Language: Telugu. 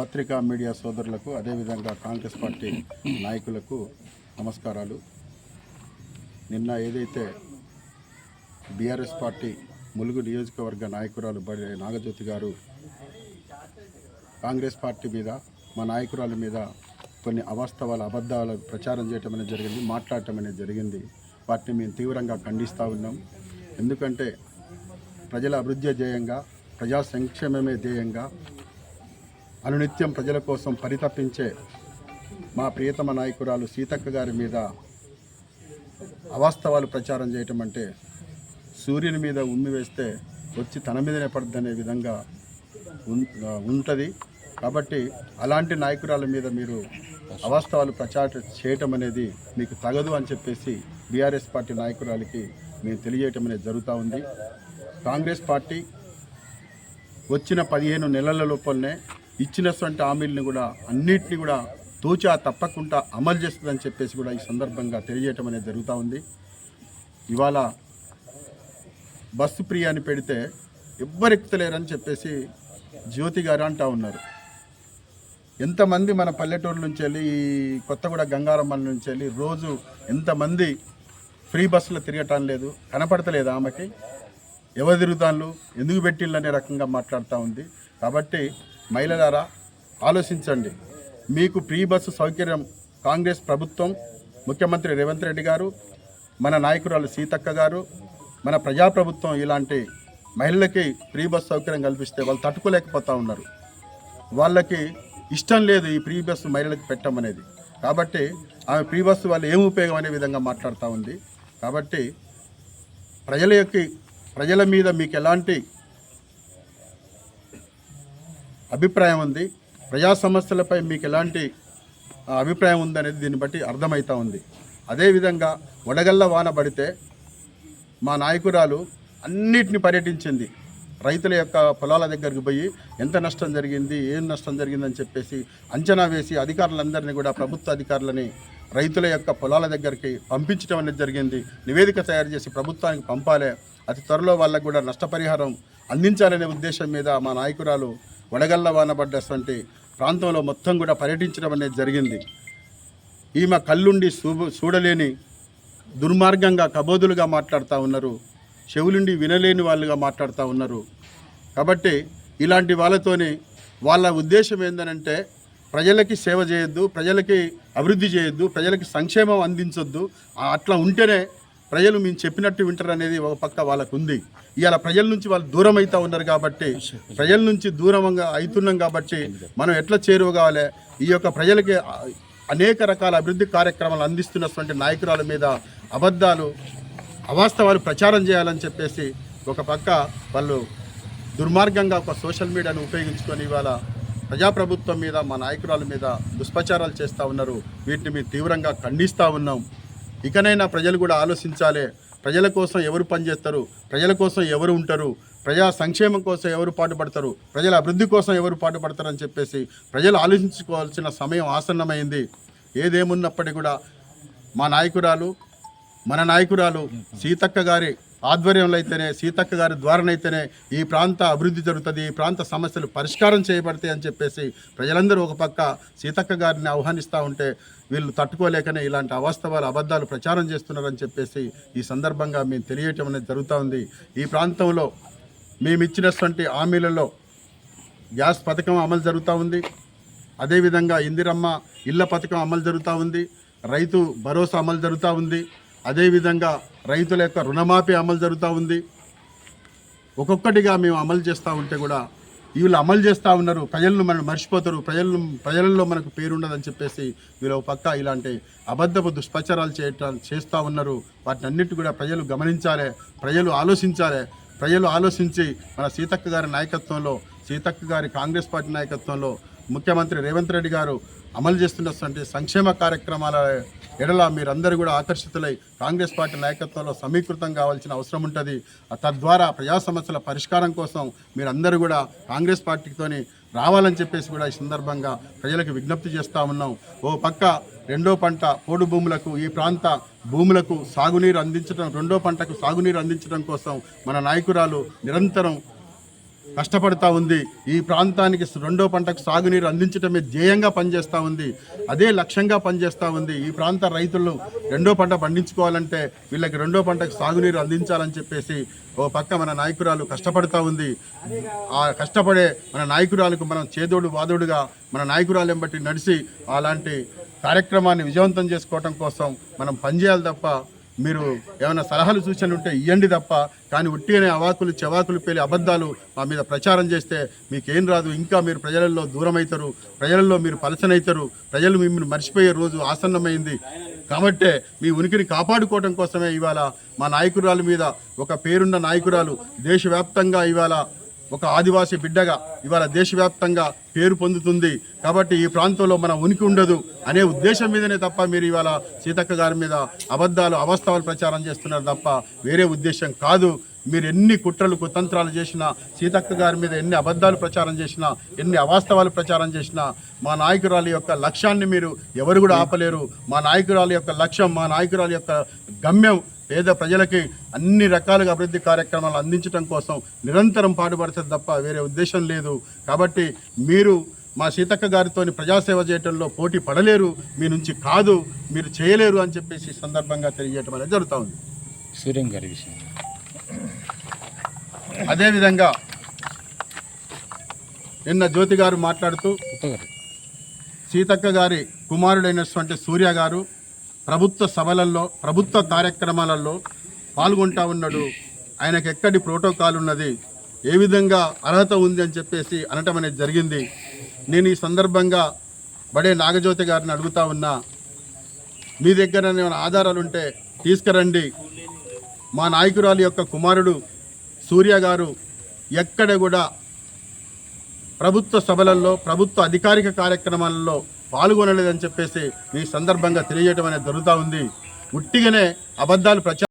పత్రికా మీడియా సోదరులకు అదేవిధంగా కాంగ్రెస్ పార్టీ నాయకులకు నమస్కారాలు. నిన్న ఏదైతే బీఆర్ఎస్ పార్టీ ములుగు నియోజకవర్గ నాయకురాలు బడి నాగజ్యోతి గారు కాంగ్రెస్ పార్టీ మీద మా నాయకురాల మీద కొన్ని అవాస్తవాల అబద్ధాల ప్రచారం చేయటం అనేది జరిగింది మాట్లాడటం అనేది జరిగింది. వాటిని మేము తీవ్రంగా ఖండిస్తూ ఉన్నాం. ఎందుకంటే ప్రజల అభివృద్ధి ధ్యేయంగా ప్రజా సంక్షేమమే ధ్యేయంగా అనునిత్యం ప్రజల కోసం పరితపించే మా ప్రియతమ నాయకురాలు సీతక్క గారి మీద అవాస్తవాలు ప్రచారం చేయటం అంటే సూర్యుని మీద ఉమ్మి వేస్తే వచ్చి తన మీదనే పడుద్దనే విధంగా ఉంటుంది. కాబట్టి అలాంటి నాయకురాల మీద మీరు అవాస్తవాలు ప్రచారం చేయటం అనేది మీకు తగదు అని చెప్పేసి బీఆర్ఎస్ పార్టీ నాయకురాలకి మేము తెలియజేయటం అనేది జరుగుతూ ఉంది. కాంగ్రెస్ పార్టీ వచ్చిన పదిహేను నెలల లోపలనే ఇచ్చినటువంటి హామీలను కూడా అన్నిటిని కూడా తూచా తప్పకుండా అమలు చేస్తుందని చెప్పేసి కూడా ఈ సందర్భంగా తెలియజేయటం అనేది జరుగుతూ ఉంది. ఇవాళ బస్సు ప్రియ అని పెడితే ఎవ్వరెక్కుతలేరని చెప్పేసి జ్యోతి గారు అంటా ఉన్నారు. ఎంతమంది మన పల్లెటూరు నుంచి వెళ్ళి ఈ కొత్తగూడ గంగారమ్మల నుంచి వెళ్ళి రోజు ఎంతమంది ఫ్రీ బస్సులో తిరగటం లేదు కనపడతలేదు ఆమెకి. ఎవరు తిరుగుతాను ఎందుకు పెట్టిళ్ళు అనే రకంగా మాట్లాడుతూ ఉంది. కాబట్టి మహిళలారా ఆలోచించండి. మీకు ఫ్రీ బస్సు సౌకర్యం కాంగ్రెస్ ప్రభుత్వం ముఖ్యమంత్రి రేవంత్ రెడ్డి గారు మన నాయకురాలు సీతక్క గారు మన ప్రజాప్రభుత్వం ఇలాంటి మహిళలకి ఫ్రీ బస్ సౌకర్యం కల్పిస్తే వాళ్ళు తట్టుకోలేకపోతూ ఉన్నారు. వాళ్ళకి ఇష్టం లేదు ఈ ఫ్రీ బస్సు మహిళలకు పెట్టమనేది. కాబట్టి ఆమె ఫ్రీ బస్సు వాళ్ళు ఏం ఉపయోగం అనే విధంగా మాట్లాడుతూ ఉంది. కాబట్టి ప్రజల యొక్క ప్రజల మీద మీకు ఎలాంటి అభిప్రాయం ఉంది. ప్రజా సమస్యలపై మీకు ఎలాంటి అభిప్రాయం అభిప్రాయం ఉందనేది దీన్ని బట్టి అర్థమవుతా ఉంది. అదేవిధంగా వడగళ్ళ వాన పడితే మా నాయకురాలు అన్నిటిని పర్యటించింది. రైతుల యొక్క పొలాల దగ్గరికి పోయి ఎంత నష్టం జరిగింది ఏం నష్టం జరిగిందని చెప్పేసి అంచనా వేసి అధికారులందరినీ కూడా ప్రభుత్వ అధికారులని రైతుల యొక్క పొలాల దగ్గరికి పంపించడం అనేది జరిగింది. నివేదిక తయారు చేసి ప్రభుత్వానికి పంపాలి. అతి త్వరలో వాళ్ళకు కూడా నష్టపరిహారం అందించాలనే ఉద్దేశం మీద మా నాయకురాలు వడగళ్ళ వాన పడ్డటువంటి ప్రాంతంలో మొత్తం కూడా పర్యటించడం అనేది జరిగింది. ఈమె కళ్ళుండి చూ చూడలేని దుర్మార్గంగా కబోదులుగా మాట్లాడుతూ ఉన్నారు. చెవులుండి వినలేని వాళ్ళుగా మాట్లాడుతూ ఉన్నారు. కాబట్టి ఇలాంటి వాళ్ళతోని వాళ్ళ ఉద్దేశం ఏంటంటే ప్రజలకి సేవ చేయొద్దు ప్రజలకి అభివృద్ధి చేయొద్దు ప్రజలకి సంక్షేమం అందించొద్దు. అట్లా ఉంటేనే ప్రజలు మేము చెప్పినట్టు వింటారు అనేది ఒక పక్క వాళ్ళకు ఉంది ఇవాళ ప్రజల నుంచి వాళ్ళు దూరం అవుతా ఉన్నారు కాబట్టి ప్రజల నుంచి దూరంగా అవుతున్నాం కాబట్టి మనం ఎట్లా చేరువగావాలి ఈ యొక్క ప్రజలకి అనేక రకాల అభివృద్ధి కార్యక్రమాలు అందిస్తున్నటువంటి నాయకురాల మీద అబద్ధాలు అవాస్తవాలు ప్రచారం చేయాలని చెప్పేసి ఒక పక్క వాళ్ళు దుర్మార్గంగా ఒక సోషల్ మీడియాను ఉపయోగించుకొని ఇవాళ ప్రజాప్రభుత్వం మీద మా నాయకురాల మీద దుష్ప్రచారాలు చేస్తూ ఉన్నారు. వీటిని మేము తీవ్రంగా ఖండిస్తూ ఉన్నాం. ఇకనైనా ప్రజలు కూడా ఆలోచించాలి. ప్రజల కోసం ఎవరు పనిచేస్తారు? ప్రజల కోసం ఎవరు ఉంటారు? ప్రజా సంక్షేమం కోసం ఎవరు పాటుపడతారు? ప్రజల అభివృద్ధి కోసం ఎవరు పాటుపడతారని చెప్పేసి ప్రజలు ఆలోచించుకోవాల్సిన సమయం ఆసన్నమైంది. ఏదేమున్నప్పటికీ కూడా మా నాయకురాలు మన నాయకురాలు సీతక్క గారి ఆధ్వర్యంలో అయితేనే సీతక్క గారి ద్వారానైతేనే ఈ ప్రాంత అభివృద్ధి జరుగుతుంది ఈ ప్రాంత సమస్యలు పరిష్కారం చేయబడతాయి అని చెప్పేసి ప్రజలందరూ ఒక పక్క సీతక్క గారిని ఆహ్వానిస్తూ ఉంటే వీళ్ళు తట్టుకోలేకనే ఇలాంటి అవాస్తవాలు అబద్ధాలు ప్రచారం చేస్తున్నారని చెప్పేసి ఈ సందర్భంగా మేము తెలియటం అనేది జరుగుతూ ఉంది. ఈ ప్రాంతంలో మేము ఇచ్చినటువంటి హామీలలో గ్యాస్ పథకం అమలు జరుగుతూ ఉంది. అదేవిధంగా ఇందిరమ్మ ఇళ్ళ పథకం అమలు జరుగుతూ ఉంది. రైతు భరోసా అమలు జరుగుతూ ఉంది. అదేవిధంగా రైతుల యొక్క రుణమాఫీ అమలు జరుగుతూ ఉంది. ఒక్కొక్కటిగా మేము అమలు చేస్తూ ఉంటే కూడా వీళ్ళు అమలు చేస్తూ ఉన్నారు. ప్రజలను మనం మర్చిపోతారు. ప్రజలను ప్రజలలో మనకు పేరుండదని చెప్పేసి వీళ్ళు పక్క ఇలాంటి అబద్ధపు దుష్ప్రచారాలు చేయటం చేస్తూ ఉన్నారు. వాటిని అన్నిటి కూడా ప్రజలు గమనించాలి ప్రజలు ఆలోచించాలి ప్రజలు ఆలోచించి మన సీతక్క గారి నాయకత్వంలో సీతక్క గారి కాంగ్రెస్ పార్టీ నాయకత్వంలో ముఖ్యమంత్రి రేవంత్ రెడ్డి గారు అమలు చేస్తున్నటువంటి సంక్షేమ కార్యక్రమాల ఎడల మీరందరూ కూడా ఆకర్షితులై కాంగ్రెస్ పార్టీ నాయకత్వంలో సమీకృతం కావాల్సిన అవసరం ఉంటుంది. తద్వారా ప్రజా సమస్యల పరిష్కారం కోసం మీరందరూ కూడా కాంగ్రెస్ పార్టీతోని రావాలని చెప్పేసి కూడా ఈ సందర్భంగా ప్రజలకు విజ్ఞప్తి చేస్తూ ఉన్నాం. ఓ పక్క రెండో పంట పోడు భూములకు ఈ ప్రాంత భూములకు సాగునీరు అందించడం రెండో పంటకు సాగునీరు అందించడం కోసం మన నాయకురాలు నిరంతరం కష్టపడతా ఉంది. ఈ ప్రాంతానికి రెండో పంటకు సాగునీరు అందించడమే ధ్యేయంగా పనిచేస్తూ ఉంది. అదే లక్ష్యంగా పనిచేస్తూ ఉంది. ఈ ప్రాంత రైతులు రెండో పంట పండించుకోవాలంటే వీళ్ళకి రెండో పంటకు సాగునీరు అందించాలని చెప్పేసి ఓ పక్క మన నాయకురాలు కష్టపడతా ఉంది. ఆ కష్టపడే మన నాయకురాలకు మనం చేదోడు వాదోడుగా మన నాయకురాలు బట్టి నడిచి అలాంటి కార్యక్రమాన్ని విజయవంతం చేసుకోవటం కోసం మనం పనిచేయాలి తప్ప మీరు ఏమైనా సలహాలు సూచనలు ఉంటే ఇవ్వండి తప్ప కానీ ఉట్టిగానే అవాకులు చెవాకులు పేలి అబద్ధాలు మా మీద ప్రచారం చేస్తే మీకేం రాదు. ఇంకా మీరు ప్రజలలో దూరం అవుతారు ప్రజలలో మీరు పలసనవుతారు ప్రజలు మిమ్మల్ని మర్చిపోయే రోజు ఆసన్నమైంది. కాబట్టే మీ ఉనికిని కాపాడుకోవడం కోసమే ఇవాళ మా నాయకురాలు మీద ఒక పేరున్న నాయకురాలు దేశవ్యాప్తంగా ఇవాళ ఒక ఆదివాసీ బిడ్డగా ఇవాళ దేశవ్యాప్తంగా పేరు పొందుతుంది. కాబట్టి ఈ ప్రాంతంలో మన ఉనికి ఉండదు అనే ఉద్దేశం మీదనే తప్ప మీరు ఇవాళ సీతక్క గారి మీద అబద్ధాలు అవస్థాలు ప్రచారం చేస్తున్నారు తప్ప వేరే ఉద్దేశం కాదు. మీరు ఎన్ని కుట్రలు కుతంత్రాలు చేసినా సీతక్క గారి మీద ఎన్ని అబద్ధాలు ప్రచారం చేసినా ఎన్ని అవాస్తవాలు ప్రచారం చేసినా మా నాయకురాలి యొక్క లక్ష్యాన్ని మీరు ఎవరు కూడా ఆపలేరు. మా నాయకురాలి యొక్క లక్ష్యం మా నాయకురాలి యొక్క గమ్యం పేద ప్రజలకి అన్ని రకాలుగా అభివృద్ధి కార్యక్రమాలు అందించడం కోసం నిరంతరం పాటుపడుతుంది తప్ప వేరే ఉద్దేశం లేదు. కాబట్టి మీరు మా సీతక్క గారితో ప్రజాసేవ చేయటంలో పోటీ పడలేరు మీ నుంచి కాదు మీరు చేయలేరు అని చెప్పేసి సందర్భంగా తెలియజేయటం అనేది జరుగుతూ ఉంది సూర్యం గారి విషయం అదేవిధంగా నిన్న జ్యోతి గారు మాట్లాడుతూ సీతక్క గారి కుమారుడైనటువంటి సూర్య గారు ప్రభుత్వ సభలలో ప్రభుత్వ కార్యక్రమాలలో పాల్గొంటా ఉన్నాడు. ఆయనకు ఎక్కడి ప్రోటోకాల్ ఉన్నది? ఏ విధంగా అర్హత ఉంది అని చెప్పేసి అనటం అనేది జరిగింది. నేను ఈ సందర్భంగా బడే నాగజ్యోతి గారిని అడుగుతా ఉన్నా. మీ దగ్గర ఏమైనా ఆధారాలు ఉంటే తీసుకురండి. మా నాయకురాలు యొక్క కుమారుడు సూర్య గారు ఎక్కడ కూడా ప్రభుత్వ సభలలో ప్రభుత్వ అధికారిక కార్యక్రమాలలో పాల్గొనలేదని చెప్పేసి ఈ సందర్భంగా తెలియజేయడం అనేది జరుగుతూ ఉంది. ఉట్టిగానే అబద్ధాలు ప్రచారం